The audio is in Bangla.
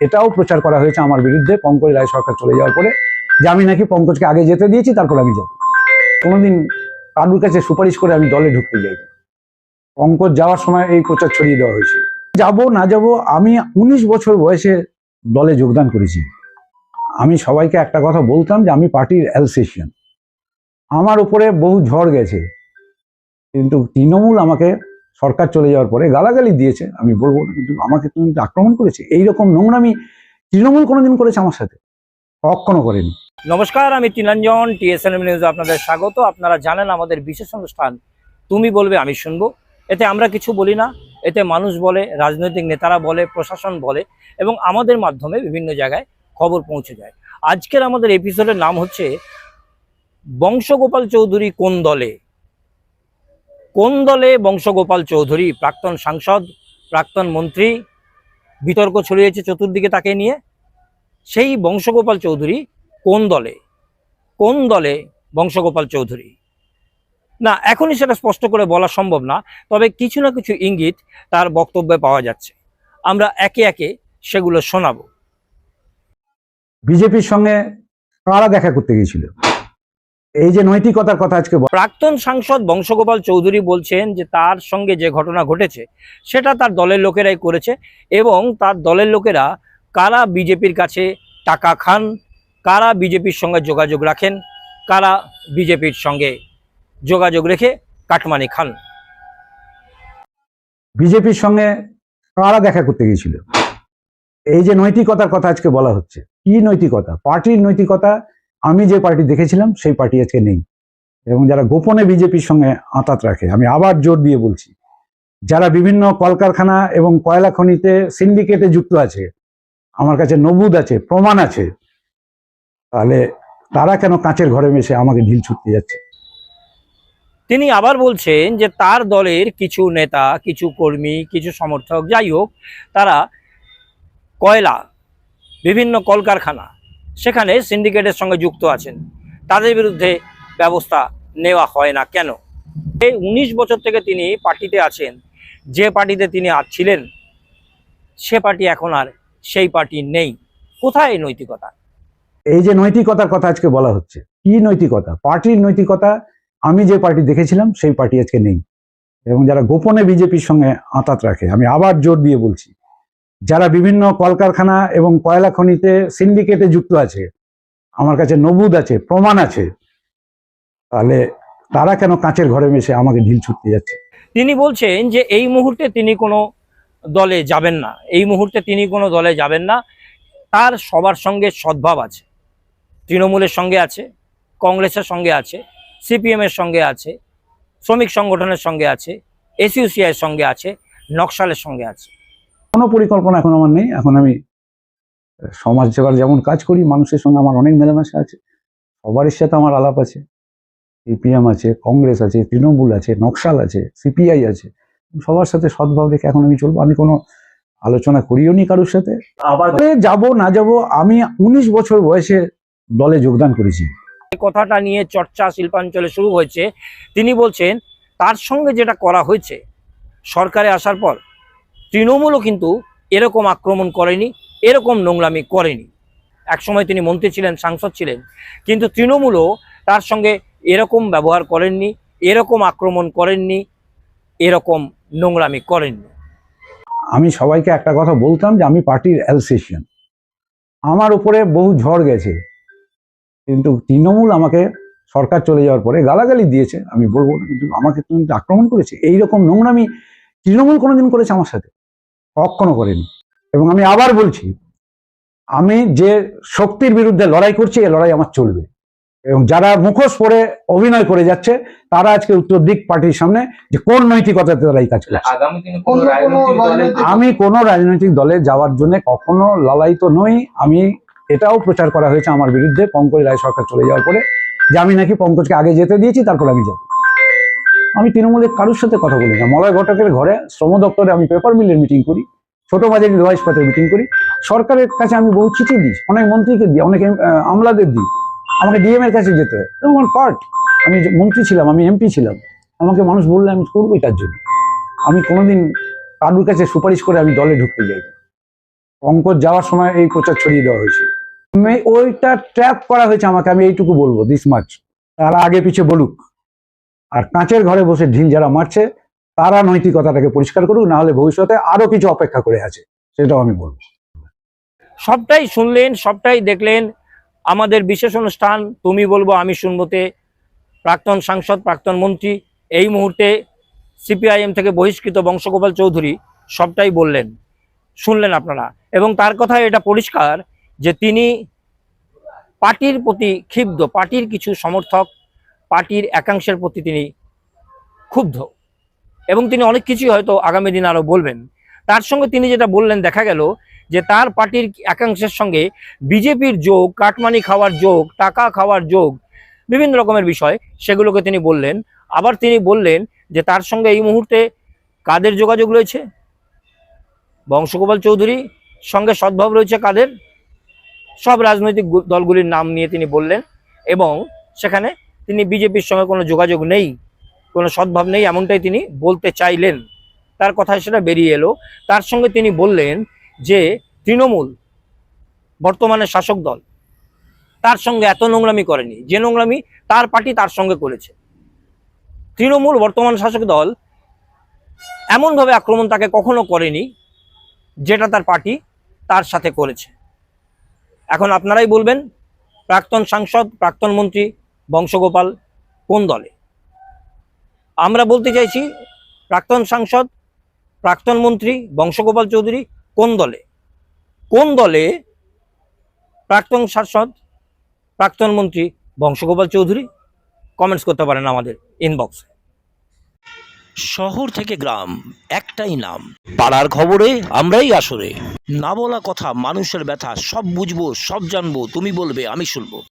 এটাও প্রচার করা হয়েছে আমার বিরুদ্ধে, পঙ্কজ রায় সরকার চলে যাওয়ার পরে। যে আমি নাকি পঙ্কজকে আগে যেতে দিয়েছি, তারপর আমি যাব। কোনোদিন কারুর কাছে সুপারিশ করে আমি দলে ঢুকতে যাই। পঙ্কজ যাওয়ার সময় এই প্রচার ছড়িয়ে দেওয়া হয়েছে। যাব, না যাব, আমি উনিশ বছর বয়সে দলে যোগদান করেছি। আমি সবাইকে একটা কথা বলতাম যে আমি পার্টির অ্যালসেশিয়ান। আমার উপরে বহু ঝড় গেছে। কিন্তু তৃণমূল আমাকে সরকার চলে যাওয়ার পরে গালাগালি দিয়েছে আমি বলব না, কিন্তু আমাকে তুমি আক্রমণ করেছে। এইরকম নোংরামি তৃণমূল কোনোদিন করেছে আমার সাথে। কখনো করেনি। নমস্কার আমি তিনাঞ্জন টিএসএনএম নিউজ আপনাদের স্বাগত। আপনারা জানেন আমাদের বিশেষ অনুষ্ঠান তুমি বলবে আমি শুনব। এতে আমরা কিছু বলি না এতে মানুষ বলে রাজনৈতিক নেতারা বলে প্রশাসন বলে এবং আমাদের মাধ্যমে বিভিন্ন জায়গায় খবর পৌঁছে যায়। আজকের আমাদের এপিসোডের নাম হচ্ছে বংশগোপাল চৌধুরী কোন দলে? কোন দলে বংশগোপাল চৌধুরী? প্রাক্তন সাংসদ, প্রাক্তন মন্ত্রী, বিতর্ক ছড়িয়েছে চতুর্দিকে তাকে নিয়ে। সেই বংশগোপাল চৌধুরী কোন দলে? কোন দলে বংশগোপাল চৌধুরী? না, এখনই সেটা স্পষ্ট করে বলা সম্ভব না, তবে কিছু না কিছু ইঙ্গিত তার বক্তব্যে পাওয়া যাচ্ছে। আমরা একে একে সেগুলো শোনাবো। বিজেপির সঙ্গে কারা দেখা করতে গিয়েছিল? এই যে নৈতিকতার কথা আজকে বল- প্রাক্তন সাংসদ বংশগোপাল চৌধুরী বলছেন যে তার সঙ্গে যে ঘটনা ঘটেছে সেটা তার দলের লোকেরাই করেছে এবং তার দলের লোকেরা কারা বিজেপির কাছে টাকা খান কারা বিজেপির সঙ্গে যোগাযোগ রাখেন কারা বিজেপির সঙ্গে যোগাযোগ রেখে কাটমানি খান। বিজেপির সঙ্গে কারা দেখা করতে গিয়েছিল? এই যে নৈতিকতার কথা আজকে বলা হচ্ছে কি নৈতিকতা? পার্টির নৈতিকতা আমি যে পার্টি দেখেছিলাম, সেই পার্টি আজকে নেই। এবং যারা গোপনে বিজেপির সঙ্গে আঁতাত রাখে, আমি আবার জোর দিয়ে বলছি, যারা বিভিন্ন কলকারখানা এবং কয়লা খনিতে সিন্ডিকেটে যুক্ত আছে, আমার কাছে নবুদ আছে, প্রমাণ আছে, তাহলে তারা কেন কাঁচের ঘরে মেশে আমাকে ঢিল ছুটতে যাচ্ছে? তিনি আবার বলছেন যে তার দলের কিছু নেতা, কিছু কর্মী, কিছু সমর্থক, যাই হোক, তারা কয়লা, বিভিন্ন কলকারখানা সেখানে সিন্ডিকেটের সঙ্গে যুক্ত আছেন। তাদের বিরুদ্ধে ব্যবস্থা নেওয়া হয় না কেন? এই উনিশ বছর থেকে তিনি পার্টিতে আছেন। যে পার্টিতে তিনি ছিলেন, সে পার্টি এখন আর সেই পার্টি নেই। কোথায় নৈতিকতা? এই যে নৈতিকতার কথা আজকে বলা হচ্ছে, কি নৈতিকতা? পার্টির নৈতিকতা, আমি যে পার্টি দেখেছিলাম, সেই পার্টি আজকে নেই। এবং যারা গোপনে বিজেপির সঙ্গে আঁতাত রাখে, আমি আবার জোর দিয়ে বলছি যারা বিভিন্ন কলকারখানা এবং কয়লা খনিতে সিন্ডিকেটে যুক্ত আছে, আমার কাছে নবুদ আছে, প্রমাণ আছে, তাহলে তারা কেন কাঁচের ঘরে মেশে আমাকে ঢিল ছুটতে যাচ্ছে? তিনি বলছেন যে এই মুহূর্তে তিনি কোনো দলে যাবেন না, এই মুহূর্তে তিনি কোনো দলে যাবেন না, তার সবার সঙ্গে সদ্ভাব আছে, তৃণমূলের সঙ্গে আছে, কংগ্রেসের সঙ্গে আছে, সিপিএমের সঙ্গে আছে, শ্রমিক সংগঠনের সঙ্গে আছে এসইউসিআইয়ের সঙ্গে আছে, নকশালের সঙ্গে আছে। কোনো পরিকল্পনা এখন আমার নেই। এখন আমি সমাজ সেবার যেমন কাজ করি মানুষের সঙ্গে আমার অনেক মেলামেশা আছে। সবারই সাথে আমার আলাপ আছে। সিপিএম আছে কংগ্রেস আছে তৃণমূল আছে নকশাল আছে সিপিআই আছে। সবার সাথে সদ্ভাব রেখে এখন আমি চলবো। আমি কোনো আলোচনা করিও নি কারোর সাথে। আবার যাব না যাব আমি উনিশ বছর বয়সে দলে যোগদান করেছি। এই কথাটা নিয়ে চর্চা শিল্পাঞ্চলে শুরু হয়েছে। তিনি বলছেন তার সঙ্গে যেটা করা হয়েছে সরকারে আসার পর তৃণমূলও কিন্তু এরকম আক্রমণ করেনি, এরকম নোংরামি করেনি। একসময় তিনি মন্ত্রী ছিলেন, সাংসদ ছিলেন, কিন্তু তৃণমূলও তার সঙ্গে এরকম ব্যবহার করেননি, এরকম আক্রমণ করেননি, এরকম নোংরামি করেননি। আমি সবাইকে একটা কথা বলতাম যে আমি পার্টির অ্যালসেশিয়ান। আমার উপরে বহু ঝড় গেছে, কিন্তু তৃণমূল আমাকে সরকার চলে যাওয়ার পরে গালাগালি দিয়েছে, আমি বলব কিন্তু আমাকে তুমি আক্রমণ করেছে, এইরকম নোংরামি তৃণমূল কোনোদিন করেছে আমার সাথে। কখনো করেনি। এবং আমি আবার বলছি আমি যে শক্তির বিরুদ্ধে লড়াই করছি এই লড়াই আমার চলবে। এবং যারা মুখোশ পরে অভিনয় করে যাচ্ছে তারা আজকে উত্তর দিক পার্টির সামনে যে কোন নৈতিকতাতে তারা এই কাজ করছে। আগামী দিনে কোন রাজনৈতিক দলে? আমি কোনো রাজনৈতিক দলে যাওয়ার জন্য কখনো লড়াই তো নই আমি এটাও প্রচার করা হয়েছে আমার বিরুদ্ধে পঙ্কজ রায় সরকার চলে যাওয়ার পরে যে আমি নাকি পঙ্কজকে আগে যেতে দিয়েছি তারপর আমি যাব। আমি তৃণমূলের কারোর সাথে কথা বলি না। মলয় ঘটকের ঘরে শ্রম দপ্তরে আমি পেপার মিলের মিটিং করি, ছোট বাজারি লোহা ইস্পাতের মিটিং করি। সরকারের কাছে আমি বহু চিঠি দিই, অনেক মন্ত্রীকে দিই, অনেক আমলাদের দিই। আমাকে ডিএম এর কাছে যেতে হয়। আমার পার্ট আমি মন্ত্রী ছিলাম, আমি এমপি ছিলাম। আমাকে মানুষ বললে আমি করবোই তার জন্য। আমি কোনোদিন কারুর কাছে সুপারিশ করে আমি দলে ঢুকতে যাই। পঙ্কজ যাওয়ার সময় এই প্রচার ছড়িয়ে দেওয়া হয়েছে। ওইটা ট্র্যাপ করা হয়েছে আমাকে, আমি এইটুকু বলব দিস মাছ তারা আগে পিছে বলুক। আর কাঁচের ঘরে বসে ঢিল যারা মারছে, তারা নৈতিকতাটাকে পরিষ্কার করুক না হলে ভবিষ্যতে আরও কিছু অপেক্ষা করে আছে, সেটাও আমি বলব। সবটাই শুনলেন, সবটাই দেখলেন। আমাদের বিশেষ অনুষ্ঠান, তুমি বলব, আমি শুনবোতে প্রাক্তন সাংসদ, প্রাক্তন মন্ত্রী, এই মুহূর্তে সিপিআইএম থেকে বহিষ্কৃত বংশগোপাল চৌধুরী সবটাই বললেন, শুনলেন আপনারা। এবং তার কথায় এটা পরিষ্কার যে তিনি পার্টির প্রতি ক্ষিব্ধ পার্টির কিছু সমর্থক পার্টির একাংশের প্রতি তিনি ক্ষুব্ধ। এবং তিনি অনেক কিছুই হয়তো আগামী দিন আরও বলবেন। তার সঙ্গে তিনি যেটা বললেন, দেখা গেল যে তার পার্টির একাংশের সঙ্গে বিজেপির যোগ, কাটমানি খাওয়ার যোগ, টাকা খাওয়ার যোগ, বিভিন্ন রকমের বিষয় সেগুলোকে তিনি বললেন। আবার তিনি বললেন যে তার সঙ্গে এই মুহূর্তে কাদের যোগাযোগ রয়েছে? বংশগোপাল চৌধুরী, সঙ্গে সদ্ভাব রয়েছে কাদের? সব রাজনৈতিক দলগুলির নাম নিয়ে তিনি বললেন এবং সেখানে তিনি বিজেপির সঙ্গে কোনো যোগাযোগ নেই, কোনো সদ্ভাব নেই, এমনটাই তিনি বলতে চাইলেন। তার কথায় সেটা বেরিয়ে এলো। তার সঙ্গে তিনি বললেন যে, তৃণমূল, বর্তমানে শাসক দল, তার সঙ্গে এত নোংরামি করেনি। যে নোংরামি তার পার্টি তার সঙ্গে করেছে। তৃণমূল, বর্তমান শাসক দল এমনভাবে আক্রমণ তাকে কখনো করেনি যেটা তার পার্টি তার সাথে করেছে। এখন আপনারাই বলবেন, প্রাক্তন সাংসদ, প্রাক্তন মন্ত্রী বংশগোপাল কোন দলে? আমরা বলতে চাইছি প্রাক্তন সাংসদ, প্রাক্তন মন্ত্রী বংশগোপাল চৌধুরী কোন দলে? কোন দলে প্রাক্তন সাংসদ, প্রাক্তন মন্ত্রী বংশগোপাল চৌধুরী? কমেন্টস করতে পারেন আমাদের ইনবক্সে শহর থেকে গ্রাম, একটাই নাম। পাড়ার খবরে, আমরাই আসরে। না বলা কথা, মানুষের ব্যথা, সব বুঝব, সব জানব, তুমি বলবে, আমি শুনব।